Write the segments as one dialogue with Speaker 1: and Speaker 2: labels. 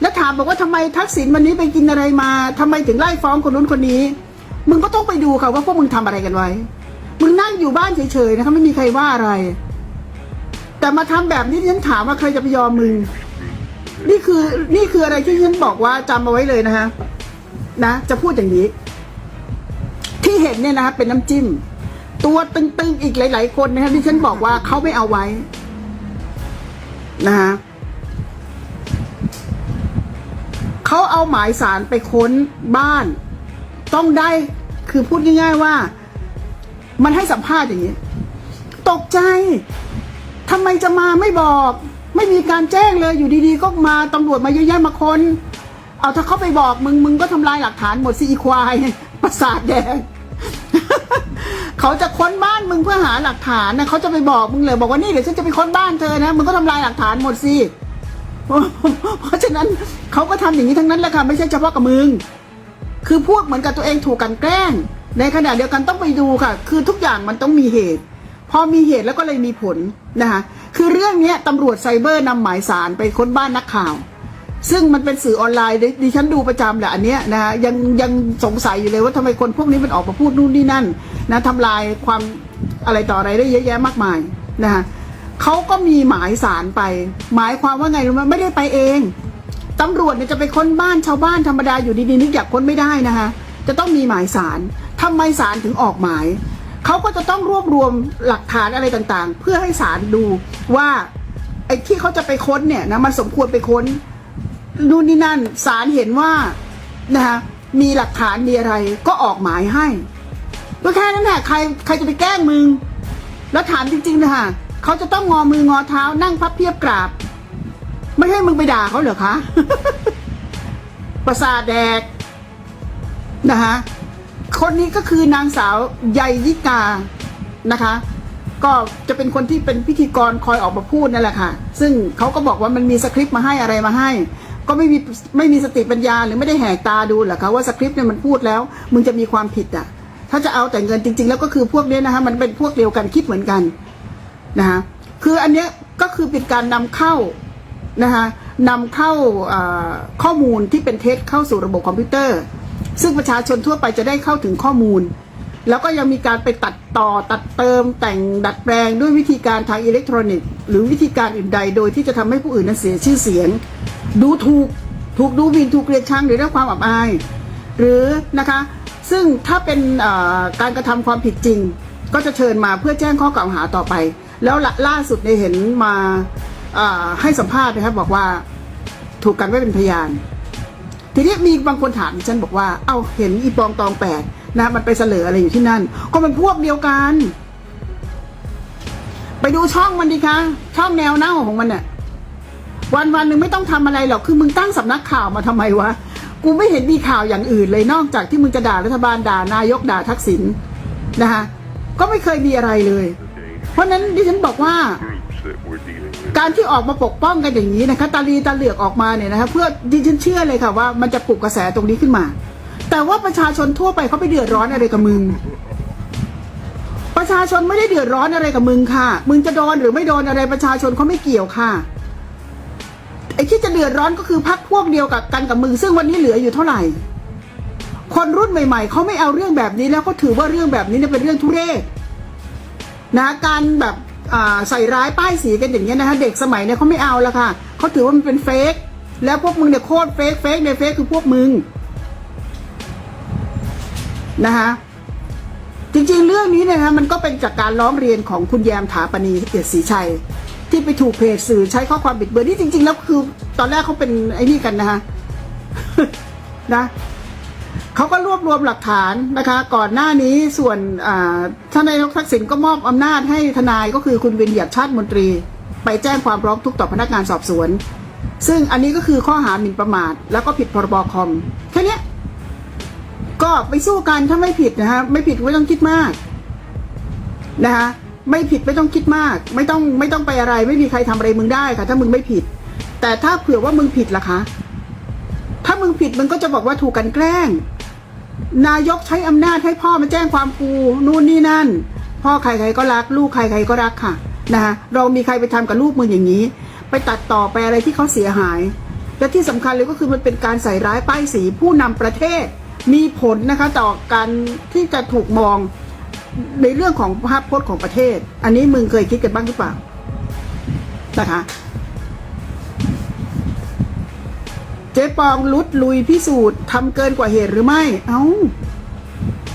Speaker 1: แล้วถามบอกว่าทำไมทักษิณวันนี้ไปกินอะไรมาทำไมถึงไล่ฟ้องคนนู้นคนนี้ มึงก็ต้องไปดูค่ะว่าพวกมึงทำอะไรกันไว้ มึงนั่งอยู่บ้านเฉยๆนะคะไม่มีใครว่าอะไร แต่มาทำแบบนี้ฉันถามว่าใครจะไปยอมมึง นี่คือนี่คืออะไรที่ฉันบอกว่าจำเอาไว้เลยนะคะนะ จะพูดอย่างนี้ ที่เห็นเนี่ยนะคะเป็นน้ำจิ้ม ตัวตึงๆอีกหลาย ๆ คนนะคะที่ฉันบอกว่าเขาไม่เอาไว้นะคะ เขาเอาหมายสารไปค้นบ้าน ต้องได้คือพูดง่าย ๆว่า มันให้สัมภาษณ์อย่างนี้ ตกใจทำไมจะมาไม่บอก ไม่มีการแจ้งเลยอยู่ดีๆ ก็มาตำรวจมาเยอะแยะมาคนเอาถ้าเขาไปบอกมึงมึงก็ทำลายหลักฐานหมดสิอีควายประสาทแดงเขาจะค้นบ้านมึงเพื่อหาหลักฐานนะเขาจะไปบอกมึงเลยบอกว่านี่เดี๋ยวฉันจะไปค้นบ้านเธอนะมึงก็ทำลายหลักฐานหมดสิ เพราะฉะนั้นเขาก็ทำอย่างนี้ทั้งนั้นแหละค่ะไม่ใช่เฉพาะกับมึง คือพูดเหมือนกับตัวเองถูกกันแกล้ง ในขณะเดียวกันต้องไปดูค่ะ คือทุกอย่างมันต้องมีเหตุ พอมีเหตุแล้วก็เลยมีผลนะคะคือเรื่องนี้ตำรวจไซเบอร์นำหมายสารไปค้นบ้านนักข่าว ซึ่งมันเป็นสื่อออนไลน์ดิดิฉันดูประจำแหละอันเนี้ยนะยังยังสงสัยอยู่เลยว่าทำไมคนพวกนี้มันออกมาพูดนู่นนี่นั่นนะทำลายความอะไรต่ออะไรได้เยอะแยะมากมายนะคะ เขาก็มีหมายสารไป หมายความว่าไงรู้ไหมไม่ได้ไปเองตำรวจเนี่ยจะไปค้นบ้านชาวบ้านธรรมดาอยู่ดีๆนึกอยากค้นไม่ได้นะคะ จะต้องมีหมายสารทำไมสารถึงออกหมายเขาก็จะต้องรวบรวมหลักฐานอะไรต่างๆ เพื่อให้สารดูว่าไอ้ที่เขาจะไปค้นเนี่ยนะมันสมควรไปค้นนู่นนี่นั่นสารเห็นว่านะคะมีหลักฐานมีอะไรก็ออกหมายให้ก็แค่นั้นแหละใครใครจะไปแกล้งมึง แล้วถามจริงๆนะคะ เขาจะต้องงอมืองอเท้านั่งพับเพียบกราบ ไม่ให้มึงไปด่าเขาเหรอคะ ประสาทแดกนะคะคนนี้ก็คือนางสาวใยยิกานะคะ ก็จะเป็นคนที่เป็นพิธีกรคอยออกมาพูดนั่นแหละค่ะ ซึ่งเขาก็บอกว่ามันมีสคริปต์มาให้อะไรมาให้ ก็ไม่มีไม่มีสติปัญญาหรือไม่ได้แหกตาดูหรอคะว่าสคริปต์เนี่ยมันพูดแล้ว มึงจะมีความผิดอะ ถ้าจะเอาแต่เงินจริง ๆ แล้วก็คือพวกเนี้ยนะคะมันเป็นพวกเดียวกันคิดเหมือนกัน นะคะคืออันเนี้ยก็คือเป็นการนำเข้านะคะนำเข้าข้อมูลที่เป็นเท็จเข้าสู่ระบบคอมพิวเตอร์ ซึ่งประชาชนทั่วไปจะได้เข้าถึงข้อมูล แล้วก็ยังมีการไปตัดต่อตัดเติมแต่งดัดแปลงด้วยวิธีการทางอิเล็กทรอนิกส์ หรือวิธีการอื่นใดโดยที่จะทำให้ผู้อื่นนั้นเสียชื่อเสียง ดูถูกถูกดูหมิ่นถูกเกลียดชังหรือได้ความอับอาย หรือนะคะซึ่งถ้าเป็นการกระทำความผิดจริง ก็จะเชิญมาเพื่อแจ้งข้อกล่าวหาต่อไป แล้วล่าล่าสุดเนี่ยเห็นมาให้สัมภาษณ์นะครับบอกว่าถูกกันไว้เป็นพยาน ทีนี้มีบางคนถามฉันบอกว่า เอาเห็นอีปองตองแปดนะมันไปเสลออะไรอยู่ที่นั่น ก็มันพวกเดียวกัน ไปดูช่องมันดิคะช่องแนวเน่าของมันเนี่ยวันวันหนึ่งไม่ต้องทำอะไรหรอกคือมึงตั้งสำนักข่าวมาทำไมวะกูไม่เห็นมีข่าวอย่างอื่นเลยนอกจากที่มึงจะด่ารัฐบาลด่านายกด่าทักษิณนะคะก็ไม่เคยมีอะไรเลย เพราะนั้นดิฉันบอกว่า การที่ออกมาปกป้องกันอย่างนี้นะคะตาลีตาเหลือกออกมาเนี่ยนะคะเพื่อดิฉันเชื่อเลยค่ะว่ามันจะปลุกกระแสตรงนี้ขึ้นมา แต่ว่าประชาชนทั่วไปเขาไปเดือดร้อนอะไรกับมึงประชาชนไม่ได้เดือดร้อนอะไรกับมึงค่ะ มึงจะโดนหรือไม่โดนอะไรประชาชนเขาไม่เกี่ยวค่ะ ไอ้ที่จะเดือดร้อนก็คือพักพวกเดียวกับกันกับมึง ซึ่งวันนี้เหลืออยู่เท่าไหร่ คนรุ่นใหม่ ๆเขาไม่เอาเรื่องแบบนี้แล้วเขาถือว่าเรื่องแบบนี้เนี่ยเป็นเรื่องทุเรศ นะการแบบใส่ร้ายป้ายสีกันอย่างเงี้ยนะคะเด็กสมัยเนี่ยเขาไม่เอาแล้วค่ะเขาถือว่ามันเป็นเฟกแล้วพวกมึงเนี่ยโคตรเฟกเฟกในเฟกคือพวกมึงนะคะจริงๆ เรื่องนี้เนยนะคะมันก็เป็นจากการร้องเรียนของคุณแยมถาปณีเกียรติศรีชัย ที่ไปถูกเพจสื่อใช้ข้อความบิดเบือนนี่จริง ๆ แล้วคือตอนแรกเขาเป็นไอ้นี่กันนะคะนะ เขาก็รวบรวมหลักฐานนะคะ ก่อนหน้านี้ส่วนท่านนายกทักษิณก็มอบอำนาจให้ทนายก็คือคุณวินหยัดชาติมนตรี ไปแจ้งความร้องทุกข์ต่อพนักงานสอบสวน ซึ่งอันนี้ก็คือข้อหาหมิ่นประมาท แล้วก็ผิดพรบคอมแค่นี้ก็ไปสู้กันถ้าไม่ผิดนะฮะไม่ผิดไม่ต้องคิดมากนะคะไม่ผิดไม่ต้องคิดมาก ไม่ต้องไม่ต้องไปอะไร ไม่มีใครทำอะไรมึงได้ค่ะ ถ้ามึงไม่ผิด แต่ถ้าเผื่อว่ามึงผิดล่ะคะ ถ้ามึงผิดมึงก็จะบอกว่าถูกกันแกล้ง นายกใช้อำนาจให้พ่อมาแจ้งความกูนู่นนี่นั่น พ่อใครใครก็รัก ลูกใครใครก็รักค่ะนะคะเรามีใครไปทำกับลูกมึงอย่างนี้ ไปตัดต่อไปอะไรที่เขาเสียหาย และที่สำคัญเลยก็คือมันเป็นการใส่ร้ายป้ายสีผู้นำประเทศ มีผลนะคะต่อการที่จะถูกมองในเรื่องของภาพพจน์ของประเทศ อันนี้มึงเคยคิดกันบ้างหรือเปล่านะคะ เจ๊ปองลุดลุยพิสูจน์ทำเกินกว่าเหตุหรือไม่ เอา้า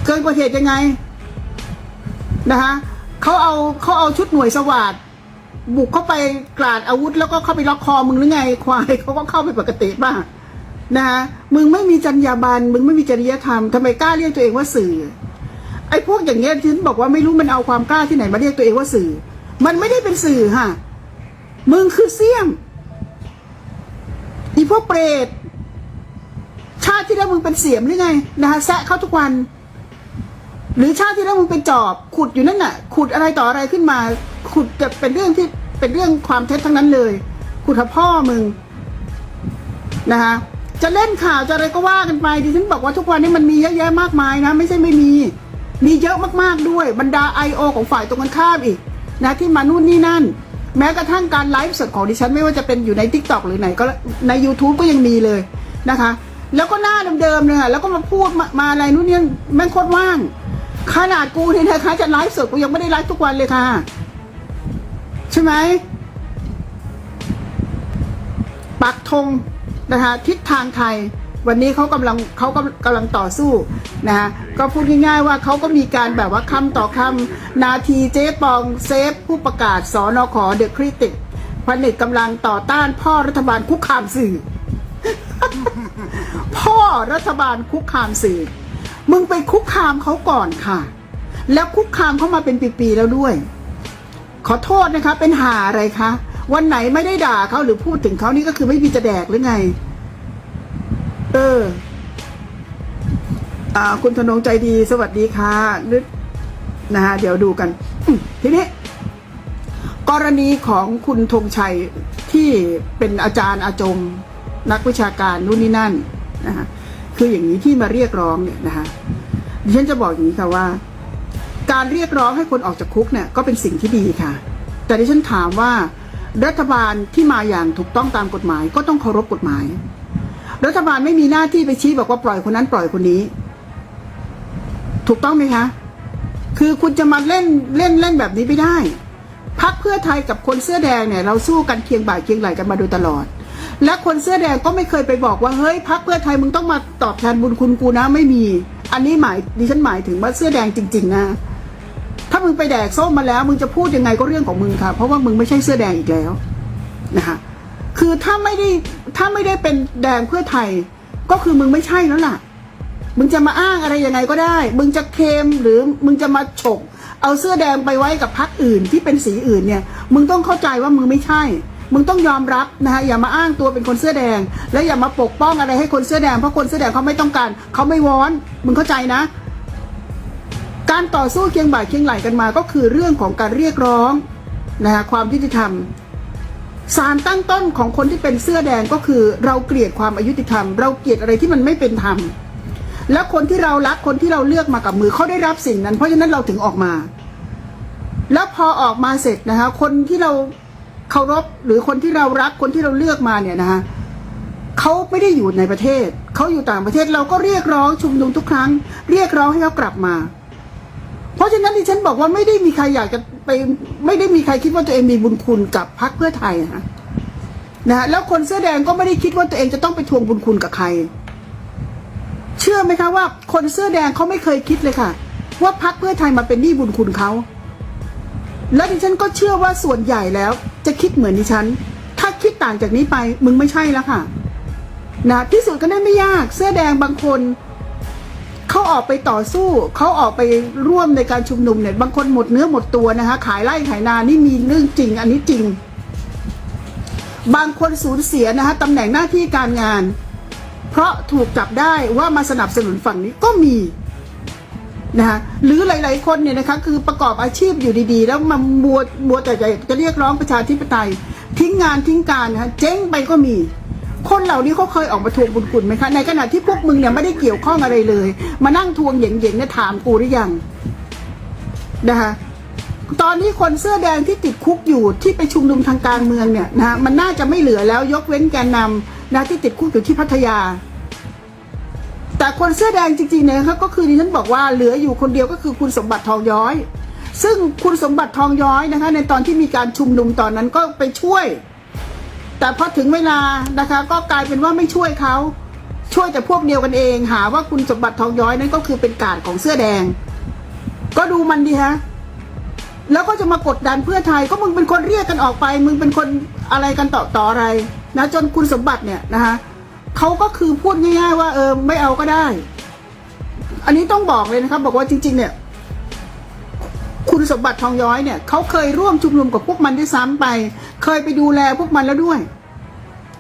Speaker 1: เกินกว่าเหตุยังไง นะคะเขาเอาเขาเอาชุดหน่วยสวัสดบุกเข้าไปกราดอาวุธ แล้วก็เข้าไปล็อกคอมึงหรือไง ควายเขาก็เข้าไปปกติป่ะนะคะมึงไม่มีจรรยาบรรณมึงไม่มีจริยธรรมทำไมกล้าเรียกตัวเองว่าสื่อ ไอ้พวกอย่างเงี้ยที่ฉันบอกว่าไม่รู้มันเอาความกล้าที่ไหนมาเรียกตัวเองว่าสื่อ มันไม่ได้เป็นสื่อฮะมึงคือเสี่ยม พวกเปรตชาติที่แล้วมึงเป็นเสียมหรือไงนะคะแซะเขาทุกวัน หรือชาติที่แล้วมึงเป็นจอบ ขุดอยู่นั่นน่ะ ขุดอะไรต่ออะไรขึ้นมา ขุดจะเป็นเรื่องที่เป็นเรื่องความเท็จทั้งนั้นเลย ขุดพ่อมึงนะคะจะเล่นข่าวจะอะไรก็ว่ากันไปดิฉันบอกว่าทุกวันนี้มันมีเยอะแยะมากมายนะ ไม่ใช่ไม่มี มีเยอะมากๆด้วย บรรดา I.O. ของฝ่ายตรงกันข้ามอีก นะที่มานู่นนี่นั่น แม้กระทั่งการไลฟ์สดของดิฉันไม่ว่าจะเป็นอยู่ใน t ิ k t o k หรือไหนก็ใน YouTube ก็ยังมีเลยนะคะ แล้วก็หน้าเดิมๆเลยค่ะแล้วก็มาพูดมามาอะไรนู่นนี่แม่งโคตรว่าง ขนาดกูเนี่ยนะคะจะไลฟ์สดกูยังไม่ได้ไลฟ์ทุกวันเลยค่ะ ใช่ไหมปักธงนะคะทิศทางไทย วันนี้เขากำลังเขากำกำลังต่อสู้นะคะก็พูดง่ายๆว่าเขาก็มีการแบบว่าคำต่อคำนาทีเจ๊ปองเซฟ ผู้ประกาศสอนอขอเดอะคริติกผนึกกำลังต่อต้านพ่อรัฐบาลคุกคามสื่อ พ่อรัฐบาลคุกคามสื่อ มึงไปคุกคามเขาก่อนค่ะ แล้วคุกคามเขามาเป็นปีๆแล้วด้วย ขอโทษนะคะ เป็นหาอะไรคะวันไหนไม่ได้ด่าเขาหรือพูดถึงเขานี่ก็คือไม่มีจะแดกหรือไง เอออ่าคุณธนงใจดีสวัสดีค่ะนึกนะฮะเดี๋ยวดูกัน ทีนี้ กรณีของคุณธงชัยที่เป็นอาจารย์อาจมนักวิชาการนู่นนี่นั่นนะฮะคืออย่างนี้ที่มาเรียกร้องเนี่ยนะคะดิฉันจะบอกอย่างนี้ค่ะว่า การเรียกร้องให้คนออกจากคุกเนี่ยก็เป็นสิ่งที่ดีค่ะ แต่ดิฉันถามว่ารัฐบาลที่มาอย่างถูกต้องตามกฎหมาย ก็ต้องเคารพกฎหมาย รัฐบาลไม่มีหน้าที่ไปชี้บอกว่าปล่อยคนนั้นปล่อยคนนี้ ถูกต้องไหมคะ คือคุณจะมาเล่นเล่นเล่นแบบนี้ไม่ได้พักเพื่อไทยกับคนเสื้อแดงเนี่ยเราสู้กันเคียงบ่าเคียงไหลกันมาโดยตลอด และคนเสื้อแดงก็ไม่เคยไปบอกว่าเฮ้ยพักเพื่อไทยมึงต้องมาตอบแทนบุญคุณกูนะไม่มี อันนี้หมายดิฉันหมายถึงว่าเสื้อแดงจริง ๆ นะ ถ้ามึงไปแดกส้มมาแล้วมึงจะพูดยังไงก็เรื่องของมึงค่ะ เพราะว่ามึงไม่ใช่เสื้อแดงอีกแล้วนะคะคือถ้าไม่ได้ ถ้าไม่ได้เป็นแดงเพื่อไทย ก็คือมึงไม่ใช่แล้วล่ะ มึงจะมาอ้างอะไรยังไงก็ได้ มึงจะเคมหรือมึงจะมาฉกเอาเสื้อแดงไปไว้กับพรรคอื่นที่เป็นสีอื่นเนี่ย มึงต้องเข้าใจว่ามึงไม่ใช่ มึงต้องยอมรับนะฮะอย่ามาอ้างตัวเป็นคนเสื้อแดง และอย่ามาปกป้องอะไรให้คนเสื้อแดงเพราะคนเสื้อแดงเขาไม่ต้องการเขาไม่วอน มึงเข้าใจนะ การต่อสู้เคียงบ่าเคียงไหลกันมาก็คือเรื่องของการเรียกร้องนะฮะความยุติธรรม สารตั้งต้นของคนที่เป็นเสื้อแดงก็คือ เราเกลียดความอายุติธรรม เราเกลียดอะไรที่มันไม่เป็นธรรมแล้วคนที่เรารักคนที่เราเลือกมากับมือเขาได้รับสิ่งนั้น เพราะฉะนั้นเราถึงออกมา แล้วพอออกมาเสร็จนะคะ คนที่เราเคารพหรือคนที่เรารักคนที่เราเลือกมาเนี่ยนะคะเขาไม่ได้อยู่ในประเทศเขาอยู่ต่างประเทศเราก็เรียกร้องชุมนุมทุกครั้ง เรียกร้องให้เขากลับมา เพราะฉะนั้นที่ฉันบอกว่าไม่ได้มีใครอยากจะไป ไม่ได้มีใครคิดว่าตัวเองมีบุญคุณกับพรรคเพื่อไทยนะนะฮะแล้วคนเสื้อแดงก็ไม่ได้คิดว่าตัวเองจะต้องไปทวงบุญคุณกับใคร เชื่อไหมคะว่า คนเสื้อแดงเขาไม่เคยคิดเลยค่ะ ว่าพรรคเพื่อไทยมาเป็นหนี้บุญคุณเขาและดิฉันก็เชื่อว่าส่วนใหญ่แล้ว จะคิดเหมือนดิฉัน ถ้าคิดต่างจากนี้ไปมึงไม่ใช่แล้วค่ะนะพิสูจน์กันได้ไม่ยาก เสื้อแดงบางคน เขาออกไปต่อสู้เขาออกไปร่วมในการชุมนุมเนี่ยบางคนหมดเนื้อหมดตัวนะคะ ขายไร่ขายนานี่มีเรื่องจริง อันนี้จริง บางคนสูญเสียนะคะตำแหน่งหน้าที่การงาน เพราะถูกจับได้ว่ามาสนับสนุนฝั่งนี้ก็มีนะคะหรือหลาย ๆ คนเนี่ยนะคะคือประกอบอาชีพอยู่ดี ๆ แล้วมามัวมัวแต่จจะเรียกร้องประชาธิปไตย ทิ้งงานทิ้งการนะคะเจ๊งไปก็มี คนเหล่านี้เขาเคยออกมาทวงบุญคุณไหมคะ ในขณะที่พวกมึงเนี่ยไม่ได้เกี่ยวข้องอะไรเลย มานั่งทวงเหย่งๆเนี่ยถามกูหรือยังนะคะตอนนี้คนเสื้อแดงที่ติดคุกอยู่ที่ไปชุมนุมทางการเมืองเนี่ยนะฮะมันน่าจะไม่เหลือแล้วยกเว้นแกนนำนะที่ติดคุกอยู่ที่พัทยา แต่คนเสื้อแดงจริงๆเนี่ยครับก็คือดิฉันบอกว่าเหลืออยู่คนเดียวก็คือคุณสมบัติทองย้อย ซึ่งคุณสมบัติทองย้อยนะคะ ในตอนที่มีการชุมนุมตอนนั้นก็ไปช่วย แต่พอถึงเวลานะคะ ก็กลายเป็นว่าไม่ช่วยเขาช่วยแต่พวกเดียวกันเอง หาว่าคุณสมบัติทองย้อยนั่นก็คือเป็นกาดของเสื้อแดง ก็ดูมันดีฮะแล้วก็จะมากดดันเพื่อไทยก็มึงเป็นคนเรียกกันออกไป มึงเป็นคนอะไรกันต่อต่ออะไรนะจนคุณสมบัติเนี่ยนะคะเขาก็คือพูดง่าย ๆ ว่าเออไม่เอาก็ได้ อันนี้ต้องบอกเลยนะครับ บอกว่าจริง ๆ เนี่ย คุณสมบัติทองย้อยเนี่ยเขาเคยร่วมชุมนุมกับพวกมันด้วยซ้ำไป เคยไปดูแลพวกมันแล้วด้วย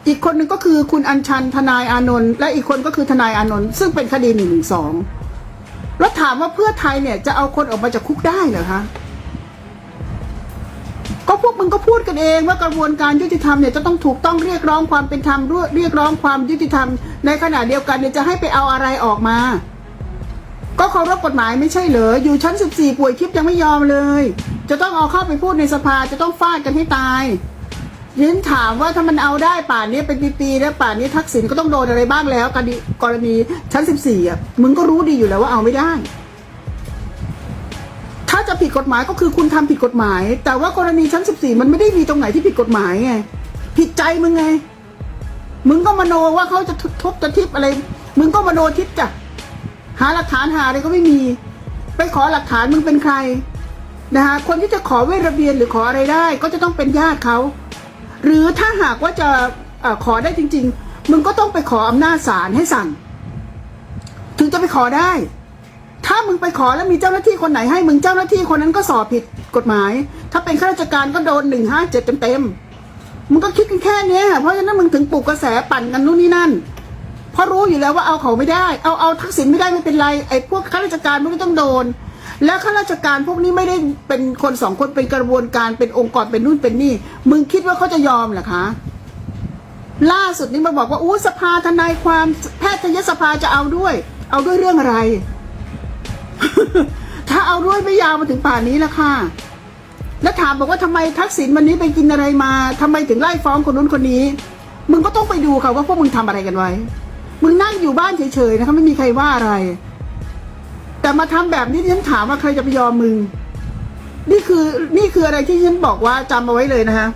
Speaker 1: อีกคนหนึ่งก็คือคุณอัญชันทนายอานนท์และอีกคนก็คือทนายอานนท์ซึ่งเป็นคดีหนึ่งหนึ่งสองแล้วถามว่าเพื่อไทยเนี่ยจะเอาคนออกมาจากคุกได้เหรอคะก็พวกมึงก็พูดกันเองว่ากระบวนการยุติธรรมเนี่ยจะต้องถูกต้องเรียกร้องความเป็นธรรมเรียกร้องความยุติธรรม ในขณะเดียวกันเนี่ยจะให้ไปเอาอะไรออกมา ก็เคารพกฎหมายไม่ใช่เหรออยู่ชั้น 14 ป่วยคลิปยังไม่ยอมเลย จะต้องเอาเข้าไปพูดในสภาจะต้องฟาดกันให้ตายยินถามว่าถ้ามันเอาได้ป่านนี้เป็นปีๆแล้วป่านนี้ทักษิณก็ต้องโดนอะไรบ้างแล้วกรณีกรณีชั้น 14อะมึงก็รู้ดีอยู่แล้วว่าเอาไม่ได้ ถ้าจะผิดกฎหมายก็คือคุณทำผิดกฎหมาย แต่ว่ากรณีชั้น 14 มันไม่ได้มีตรงไหนที่ผิดกฎหมายไงผิดใจมึงไง มึงก็มโนว่าเขาจะทุบจะทิปอะไร มึงก็มโนทิปจ้ะ หาหลักฐานหาอะไรก็ไม่มี ไปขอหลักฐานมึงเป็นใครนะคะคนที่จะขอเวระเบียนหรือขออะไรได้ ก็จะต้องเป็นญาติเขา หรือถ้าหากว่าจะออขอได้จริง ๆ มึงก็ต้องไปขออำนาจศาลให้สั่ง ถึงจะไปขอได้ ถ้ามึงไปขอแล้วมีเจ้าหน้าที่คนไหนให้มึงเจ้าหน้าที่คนนั้นก็สอบผิดกฎหมาย ถ้าเป็นข้าราชการก็โดนหนึ่งห้าเจ็ดเต็มๆมึงก็คิดกันแค่นี้เพราะฉะนั้นมึงถึงปลุกกระแสปั่นกันนู่นนี่นั่น เพราะรู้อยู่แล้วว่าเอาเขาไม่ได้ เอาเอาทักษิณไม่ได้ไม่เป็นไรไอ้พวกข้าราชการพวกนี้ต้องโดน แล้วข้าราชการพวกนี้ไม่ได้เป็นคนสองคนเป็นกระบวนการเป็นองค์กรเป็นนู่นเป็นนี่ มึงคิดว่าเขาจะยอมเหรอคะล่าสุดนี้มาบอกว่าอู้สภาทนายความแพทยสภาจะเอาด้วย เอาด้วยเรื่องอะไร ถ้าเอาด้วยไม่ยาวมาถึงป่านนี้ละค่ะ แล้วถามบอกว่าทำไมทักษิณวันนี้ไปกินอะไรมาทำไมถึงไล่ฟ้องคนนู้นคนนี้ มึงก็ต้องไปดูค่ะว่าพวกมึงทำอะไรกันไว้ มึงนั่งอยู่บ้านเฉยๆนะคะไม่มีใครว่าอะไร แต่มาทำแบบนี้ที่ฉันถามว่าใครจะไปยอมมึง นี่คือนี่คืออะไรที่ฉันบอกว่าจำเอาไว้เลยนะคะ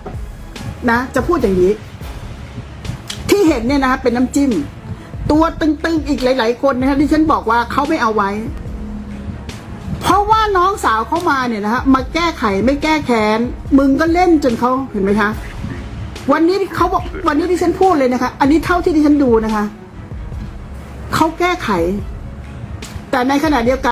Speaker 1: นะจะพูดอย่างนี้ ที่เห็นเนี่ยนะคะเป็นน้ำจิ้ม ตัวตึงๆอีกหลาย ๆ คนนะคะที่ฉันบอกว่าเขาไม่เอาไว้ เพราะว่าน้องสาวเขามาเนี่ยนะฮะมาแก้ไขไม่แก้แค้นมึงก็เล่นจนเขาเห็นไหมคะวันนี้เขาบอกวันนี้ที่ฉันพูดเลยนะคะ อันนี้เท่าที่ที่ฉันดูนะคะ เขาแก้ไข แต่ในขณะเดียวกัน